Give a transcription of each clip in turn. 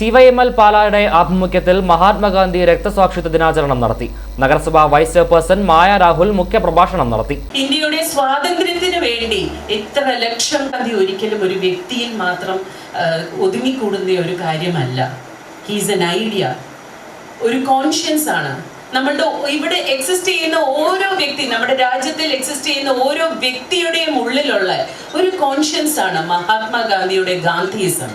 C Y M L പാലായുടെ ആഭിമുഖ്യത്തിൽ മഹാത്മാഗാന്ധി രക്തസാക്ഷിത്വ ദിനാചരണം നടത്തി. നഗരസഭാ വൈസ് ചെയർപേഴ്സൺ മായ രാഹുൽ മുഖ്യപ്രഭാഷണം നടത്തി. ഇന്ത്യയുടെ സ്വാതന്ത്ര്യത്തിന് വേണ്ടി എത്ര ലക്ഷം പ്രതി ഒരിക്കലും ഒരു വ്യക്തിയിൽ മാത്രം ഒതുങ്ങിക്കൂടുന്ന ഒരു കാര്യമല്ല. ഹീസ് എൻ ഐഡിയ ഒരു കോൺഷ്യൻസ് ആണ്. നമ്മളുടെ ഇവിടെ എക്സിസ്റ്റ് ചെയ്യുന്ന ഓരോ വ്യക്തി നമ്മുടെ രാജ്യത്തിൽ എക്സിസ്റ്റ് ചെയ്യുന്ന ഓരോ വ്യക്തിയുടെയും ഉള്ളിലുള്ള ഒരു കോൺഷ്യൻസ് ആണ് മഹാത്മാഗാന്ധിയുടെ ഗാന്ധിയിസം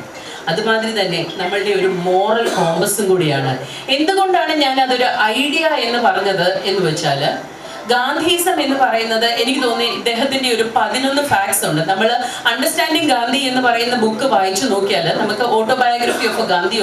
അതുമാതിരി തന്നെ നമ്മളുടെ ഒരു മോറൽ കോമ്പസും കൂടിയാണ്. എന്തുകൊണ്ടാണ് ഞാൻ അതൊരു ഐഡിയ എന്ന് പറഞ്ഞത് എന്ന് വെച്ചാൽ ഗാന്ധിസം എന്ന് പറയുന്നത് എനിക്ക് തോന്നി ഇദ്ദേഹത്തിന്റെ ഒരു പതിനൊന്ന് ഫാക്ട്സ് ഉണ്ട്. നമ്മൾ അണ്ടർസ്റ്റാൻഡിങ് ഗാന്ധി എന്ന് പറയുന്ന ബുക്ക് വായിച്ചു നോക്കിയാൽ നമുക്ക് autobiography of Gandhi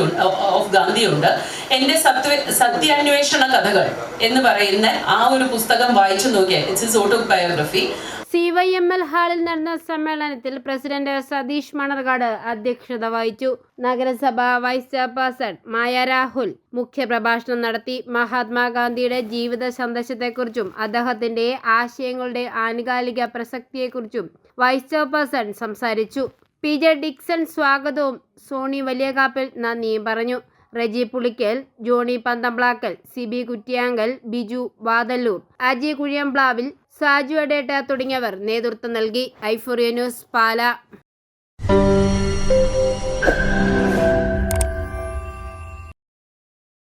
of Gandhi ഉണ്ട്. എന്റെ സത്വ സത്യാന്വേഷണ കഥകൾ എന്ന് പറയുന്ന ആ ഒരു പുസ്തകം വായിച്ചു നോക്കിയാൽ it's is autobiography C Y M L ഹാളിൽ നടന്ന സമ്മേളനത്തിൽ പ്രസിഡന്റ് സതീഷ് മണർകാട് അധ്യക്ഷത വഹിച്ചു. നഗരസഭ വൈസ് ചെയർപേഴ്സൺ മായ രാഹുൽ മുഖ്യപ്രഭാഷണം നടത്തി. മഹാത്മാഗാന്ധിയുടെ ജീവിത സന്ദേശത്തെക്കുറിച്ചും അദ്ദേഹത്തിന്റെ ആശയങ്ങളുടെ ആനുകാലിക പ്രസക്തിയെക്കുറിച്ചും വൈസ് ചെയർപേഴ്സൺ സംസാരിച്ചു. പി ജെ ഡിക്സൺ സ്വാഗതവും സോണി വലിയകാപ്പിൽ നന്ദിയും പറഞ്ഞു. റെജി പുളിക്കൽ ജോണി പന്തംപ്ലാക്കൽ സിബി കുറ്റിയാങ്കൽ ബിജു വാതല്ലൂർ അജി കുഴിയംപ്ലാവിൽ സാജു അടേട്ട തുടങ്ങിയവർ നേതൃത്വം നൽകി. Euphoria news Pala.